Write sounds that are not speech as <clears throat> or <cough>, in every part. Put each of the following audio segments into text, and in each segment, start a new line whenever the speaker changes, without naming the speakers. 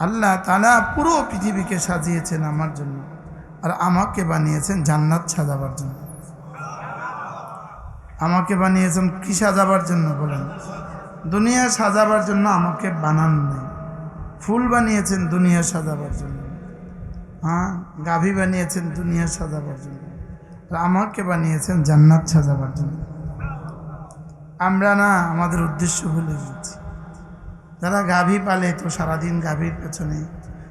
আল্লাহ তালা পুরো পৃথিবীকে সাজিয়েছেন আমার জন্য। আর আমাকে বানিয়েছেন জান্নাত সাজাবার জন্য। আমাকে বানিয়েছেন কি সাজাবার জন্য বলেন? দুনিয়া সাজাবার জন্য আমাকে বানান নেই। ফুল বানিয়েছেন দুনিয়া সাজাবার জন্য। হ্যাঁ গাভী বানিয়েছেন দুনিয়া সাজাবার জন্য। আর আমাকে বানিয়েছেন জান্নাত সাজাবার জন্য। আমরা না, আমাদের উদ্দেশ্য ভুলে গেছি। যারা গাভী পালে তো সারাদিন গাভীর পেছনে।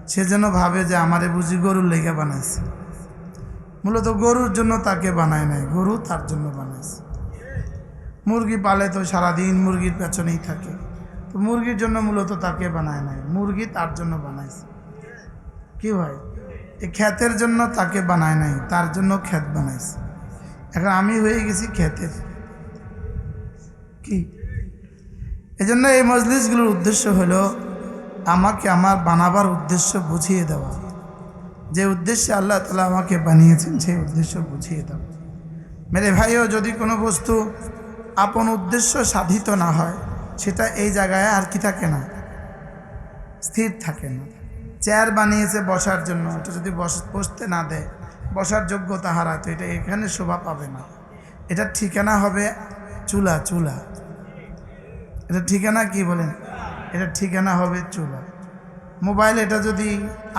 সে যেন ভাবে যে আমারে বুঝি গরুর লেগে বানাইছে। মূলত গরুর জন্য তাকে বানায় নাই, গরু তার জন্য বানাইছে। মুরগি পালে তো সারাদিন মুরগির পেছনেই থাকে। তো মুরগির জন্য মূলত তাকে বানায় নাই, মুরগি তার জন্য বানাইছে। কি হয় এই ক্ষেতের জন্য তাকে বানায় নাই, তার জন্য ক্ষেত বানাইছে। এখন আমি হয়ে গেছি ক্ষেতের। কি? এজন্য এই মজলিসগুলোর উদ্দেশ্য হলো আমাকে আমার বানাবার উদ্দেশ্য বুঝিয়ে দেওয়া। যে উদ্দেশ্যে আল্লাহ তালা আমাকে বানিয়েছেন, সেই উদ্দেশ্য বুঝিয়ে দেওয়া। মেরে ভাইও, যদি কোনো বস্তু আপন উদ্দেশ্য সাধিত না হয়, সেটা এই জায়গায় আর কি থাকে না? স্থির থাকে না। চেয়ার বানিয়েছে বসার জন্য এটা যদি বস- বসতে না দেয়, বসার যোগ্যতা হারায়, তো এটা এখানে শোভা পাবে না। এটা ঠিকানা হবে চুলা চুলা। এটা ঠিকানা কি বলেন? এটা ঠিকানা হবে চুলা। মোবাইল এটা যদি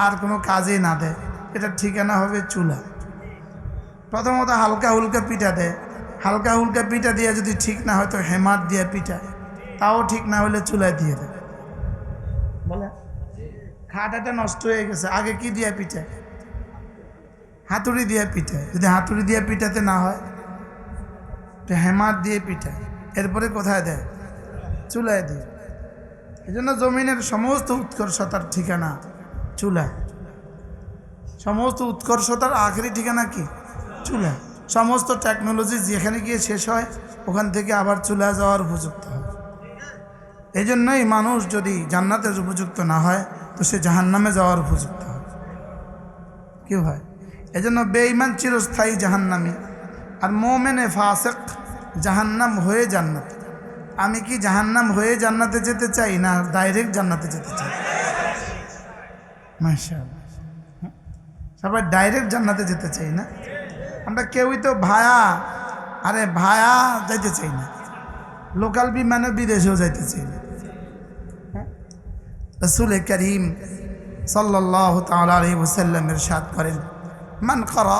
আর কোনো কাজে না দেয়, এটা ঠিকানা হবে চুলা। প্রথমত হালকা হুলকা পিঠা দেয়। হালকা হুলকা পিঠা দিয়ে যদি ঠিক না হয় তো হেমার দিয়ে পিঠা তাও ঠিক না হলে চুলায় দিয়ে দেয়। বলে? খাটাটা নষ্ট হয়ে গেছে। আগে কি দিয়ে পিঠা হাতুড়ি দিয়ে পিঠা যদি হাতুড়ি দিয়ে পিঠাতে না হয়, তো হেমার দিয়ে পিঠা এরপরে কোথায় দেয়? চুলায় দিয়ে এই জন্য জমিনের সমস্ত উৎকর্ষতার ঠিকানা চুলা। সমস্ত উৎকর্ষতার আখেরি ঠিকানা কি? চুলা। সমস্ত টেকনোলজি যেখানে গিয়ে শেষ হয়, ওখান থেকে আবার চুলা যাওয়ার উপযুক্ত হয়। এই জন্যই মানুষ যদি জান্নাতের উপযুক্ত না হয়, তো সে জাহান্নামে যাওয়ার উপযুক্ত হয়। কি হয়? এই জন্য বেঈমান চিরস্থায়ী জাহান্নামি। আর মোমেনে ফাসেক জাহান্নাম হয়ে জান্নাত। আমি কি জাহান্নাম হয়ে জান্নাতে যেতে চাই না ডাইরেক্ট জান্নাতে যেতে চাই? সবাই ডাইরেক্ট জান্নাতে যেতে চাই না? আমরা কেউই তো ভায়া, আরে ভায়া যাইতে চাই না। লোকাল বিমানে বিদেশেও যাইতে চাই না? রসুল করিম সাল্লাহ ইরশাদ করেন, মান করা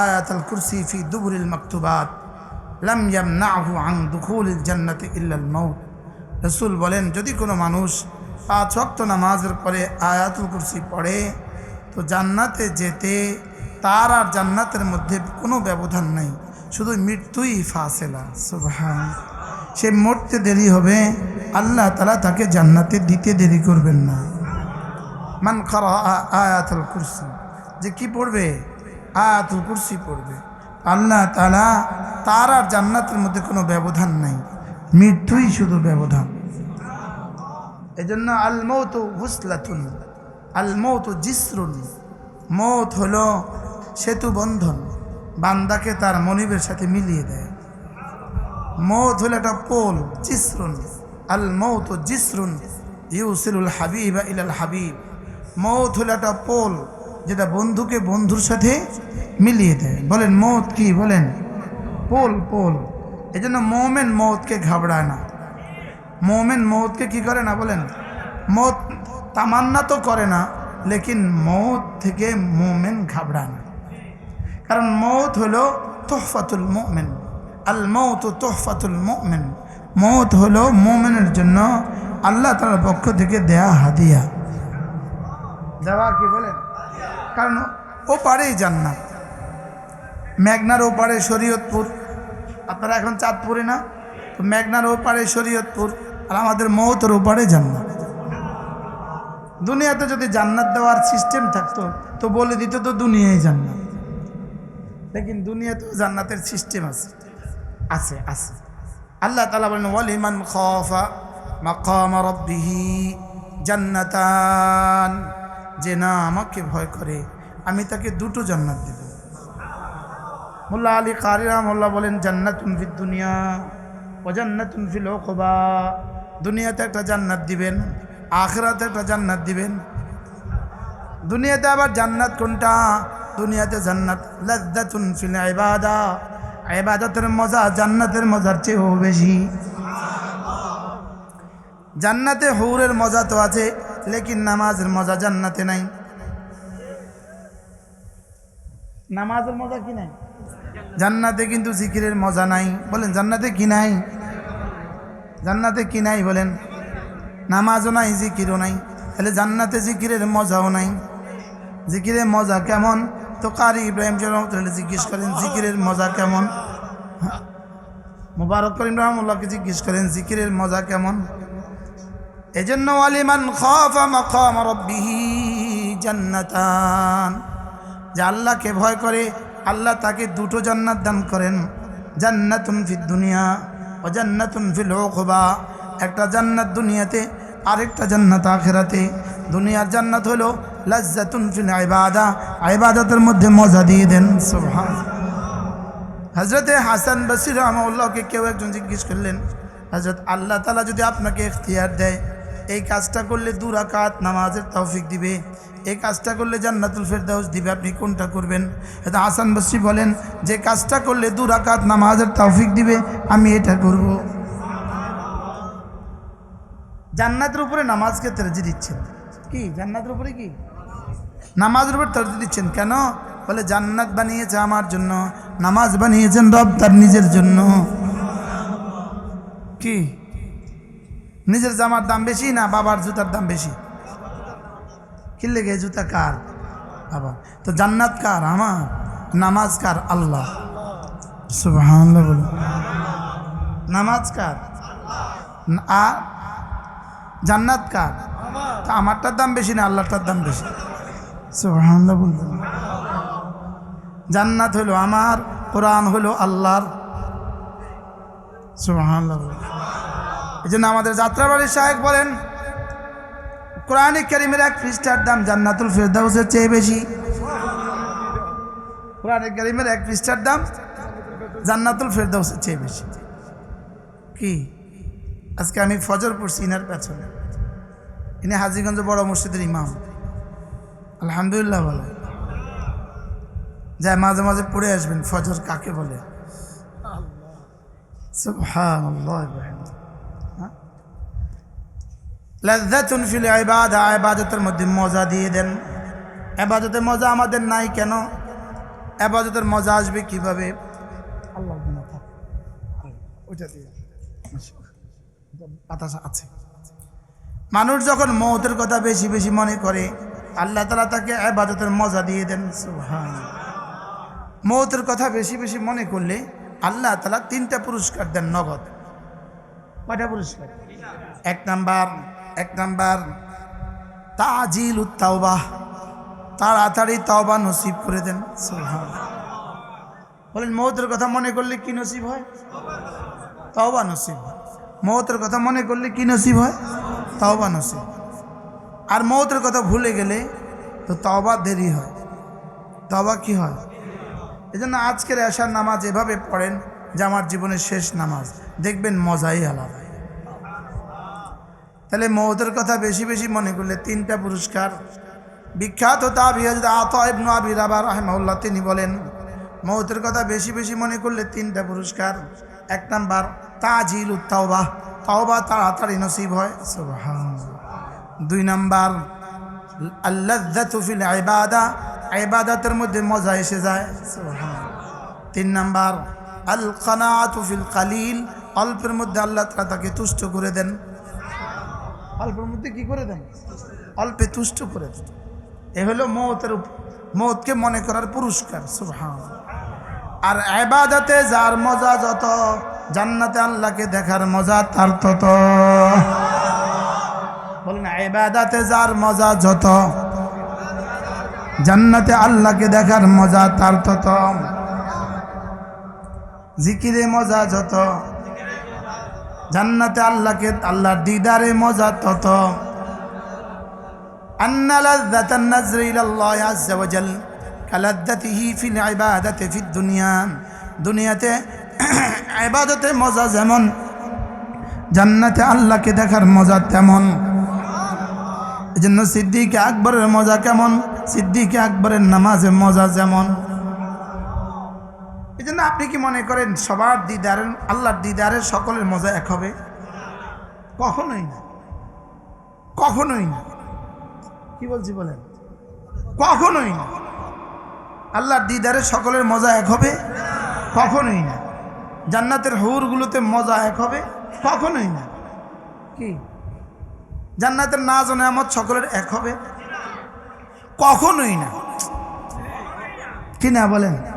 আয়াত আল কুরসি ফি দুবুরিল মাকতুবাত লাম ইয়ামনাহু আন দুখুলিল জান্নাতে ইল্লাল মাউত। রসুল বলেন, যদি কোনো মানুষ পাঁচ ওয়াক্ত নামাজের পরে আয়াতুল কুরসি পড়ে, তো জান্নাতে যেতে তার আর জান্নাতের মধ্যে কোনো ব্যবধান নাই। শুধু মৃত্যুই ফাসেলা। সুবহান। সে মরতে দেরি হবে, আল্লাহ তালা তাকে জান্নাতে দিতে দেরি করবেন না। মান খারা আয়াতুল কুরসি। যে কি পড়বে? আয়াতুল কুরসি পড়বে। আল্লাহ তালা তার আর জান্নাতের মধ্যে কোনো ব্যবধান নাই। মৃত্যুই শুধু ব্যবধান। এই জন্য আল মৌত হুসলাতুন আল মৌত জিসরুন। মৌত হলো সেতু বন্ধন, বান্দাকে তার মনিবের সাথে মিলিয়ে দেয়। মৌত হলো একটা পোল, জিসরুন। আল মৌত জিসরুন, ইউসিলুল হাবিব ইলাল হাবিব। মৌত হলো একটা পোল যেটা বন্ধুকে বন্ধুর সাথে মিলিয়ে দেয়। বলেন, মৌত কি? বলেন, পোল পোল। এই জন্য মোমেন মৌতকে ঘাবড়ায় না। মোমেন মৌতকে কি করে না? বলেন, মৌত তামান্না তো করে না, লেকিন মৌত থেকে মোমেন ঘাবড়ায় না। কারণ মৌত হলো তোহফাতুল মোমেন। আল মৌত তোহফাতুল মোমেন। মৌত হলো মোমেনের জন্য আল্লাহ তালার পক্ষ থেকে দেয়া হাদিয়া। দেওয়া কি বলেন? কারণ ও পারেই জান্নাত। মেঘনার ওপারে শরীয়তপুর। আপনারা এখন চাঁদপুরে না? তো মেঘনার ওপারে শরীয়তপুর আর আমাদের মৌতর ওপারে জান্নাত। দুনিয়াতে যদি জান্নাত দেওয়ার সিস্টেম থাকতো, তো বলে দিত তো দুনিয়ায় জান্নাত। লেকিন দুনিয়াতেও জান্নাতের সিস্টেম আছে। আছে আছে। আল্লাহ তালা বলেন, ওয়ালিমান খফা মাকাম রব্বিহি জান্নাতান। যে না, আমাকে ভয় করে। আমি তাকে দুটো জান্নাত দেব। মোল্লা আলী কারি মোল্লা বলেন, জান্নাতুন ফিদ দুনিয়া ও জান্নাতুন ফিল ওকবা দুনিয়াতে একটা জান্নাত দিবেন, আখরাতে একটা জান্নাত দিবেন। দুনিয়াতে আবার জান্নাত কোনটা? দুনিয়াতে জান্নাত লাজ্জাতুন ফিল ইবাদা। ইবাদতের মজা জান্নাতের মজার চেয়েও বেশি। জান্নাতে হৌরের মজা তো আছে লেকিন নামাজের মজা জান্নাতে নাই। নামাজের মজা কি নাই? জান্নাতে কিন্তু জিকিরের মজা নাই। বলেন, জান্নাতে কি নাই? জান্নাতে কি নাই বলেন? নামাজও নাই, জিকিরও নাই। তাহলে জান্নাতে জিকিরের মজাও নাই। জিকিরের মজা কেমন? তো কারি ইব্রাহিম রহমতুল্লাহ জিজ্ঞেস করেন, জিকিরের মজা কেমন? মুবারক করিম রহমুল্লাহকে জিজ্ঞেস করেন, জিকিরের মজা কেমন? এজন্য আলিমান জান্নাতান। যে আল্লাহকে ভয় করে, আল্লাহ তাকে দুটো জান্নাত দান করেন। জান্নাতুন ফিদ দুনিয়া ও জান্নাতুন ফিল উকবা। একটা জান্নাত দুনিয়াতে, আরেকটা জান্নাত আখেরাতে। দুনিয়ার জান্নাত হলো লাজ্জাতুন ফিল আইবাদা ইবাদতের মধ্যে মজা দিয়ে দেন সুবহান হজরতে হাসান বসির রহমাউল্লাহকে কেউ একজন জিজ্ঞেস করলেন হজরত আল্লাহ তালা যদি আপনাকে এখতিয়ার দেয় এই কাজটা করলে দু রাকাত নামাজের তৌফিক দিবে। এই কাজটা করলে জান্নাতুল ফেরদাউস দিবে, আপনি কোনটা করবেন? এটা হাসান বসরি বলেন, যে কাজটা করলে দু রাকাত নামাজের তৌফিক দিবে, আমি এটা করব। জান্নাতের উপরে নামাজকে তরজি দিচ্ছেন। কি? জান্নাতের উপরে কি? নামাজের উপর তরজি দিচ্ছেন কেন? বলে, জান্নাত বানিয়েছে আমার জন্য, নামাজ বানিয়েছেন রব তার নিজের জন্য। কি? নিজের জামার দাম বেশি না বাবার জুতার দাম বেশি? কি লেগে জুতা কার? বাবা। তো জান্নাত কার? আমার? নামাজ কার? আল্লাহ। নামাজ কার? আর? জান্নাত কার? তা আমারটার দাম বেশি না আল্লাহটার দাম বেশি? জান্নাত হলো আমার, কোরআন হলো আল্লাহর। সুবহানাল্লাহ। এই জন্য আমাদের যাত্রাবাড়ির সাহেব বলেন, কোরআনে কারিমের এক পৃষ্ঠার দাম জান্নাতুল ফেরদাউসের চেয়ে বেশি। কোরআনে কারিমের এক পৃষ্ঠার দাম জান্নাতুল ফেরদাউসের চেয়ে বেশি। কি? আজকে আমি ফজর পড়ছি ইনার পেছনে। ইনি হাজিগঞ্জ বড় মসজিদের ইমাম। আলহামদুলিল্লাহ বলে। যায় মাঝে মাঝে পড়ে আসবেন, ফজর কাকে বলে? হ্যাঁ? লাজ্জাতুন ফিল ইবাদা, ইবাদতের মধ্যে মজা দিয়ে দেন। ইবাদতের মজা আমাদের নাই কেন? ইবাদতের মজা আসবে কীভাবে? আল্লাহ ওইটা দিয়ে। বাতাস আছে। মানুষ যখন মৌতের কথা বেশি বেশি মনে করে, আল্লাহ তালা তাকে আবাদতের মজা দিয়ে দেন। সুবহান মৌতের কথা বেশি বেশি মনে করলে আল্লাহ তালা তিনটা পুরস্কার দেন, নগদ। কয়টা পুরস্কার? এক নাম্বার এক নাম্বার, তাজিল উত্তাওবাহ। তাড়াতাড়ি তাওবা নসিব করে দেন। বলেন, মৌতের কথা মনে করলে কি নসিব হয়? তাওবা নসিব হয়। মৌতের কথা মনে করলে কি নসিব হয়? তাওবা নসিব আর মৌতের কথা ভুলে গেলে তো তাওবা দেরি হয়। তাওবা কি হয়? এই জন্য আজকের আসার নামাজ এভাবে পড়েন যে আমার জীবনের শেষ নামাজ। দেখবেন মজাই আলাদা। তাহলে মৌতের কথা বেশি বেশি মনে করলে তিনটা পুরস্কার। বিখ্যাত তাবি হযরত আতা ইবনু আবি রাবা রাহিমাহুল্লাহ তিনি বলেন, মৌতের কথা বেশি বেশি মনে করলে তিনটা পুরস্কার। এক নাম্বার, তাজিল তাওবা। তাওবা তাড়াতাড়ি নসিব হয়। দুই নাম্বার, আল্লাযযাতু ফিল ইবাদা। ইবাদাতের মধ্যে মজা এসে যায়। তিন নাম্বার আল কানাআতু ফিল কালিল। অল্পের মধ্যে আল্লাহ তাআলা তাকে তুষ্ট করে দেন। অল্পের মধ্যে কি করে দেন? অল্পে তুষ্ট করে দেন এ হলো মৌতের মৌতকে মনে করার পুরস্কার সুবহান আর আবাদাতে যার মজা যত, জান্নাতে আল্লাহকে দেখার মজা তার তত। বলেন আবাদাতে যার মজা যত, জান্নাতে আল্লাহকে দেখার মজা তার তত। জিকিরে মজা যত জান্নাতে আল্লাহকে, আল্লাহর দিদারে মজা তত। আন্না লাযযাত আন-নাযর ইলা আল্লাহ আযজা ওয়া জাল কালাযযাতিহি ফিল ইবাদাতি ফিদ দুনিয়া। দুনিয়াতে <clears throat> ইবাদতে মজা যেমন, জান্নাতে আল্লাহকে দেখার মজা তেমন। এই জন্য সিদ্দিক আকবরের মজা কেমন? সিদ্দিক আকবরের নামাজের মজা যেমন। জন্য আপনি কি মনে করেন সবার দিদারের আল্লাহর দিদারের সকলের মজা এক হবে? কখনোই না। কখনোই না। কি বলছি বলেন? কখনোই না। আল্লাহর দিদারে সকলের মজা এক হবে? কখনোই না। জান্নাতের হৌরগুলোতে মজা এক হবে? কখনোই না। কি? জান্নাতের নাজ ও নেয়ামত সকলের এক হবে? কখনোই না। কি না বলেন?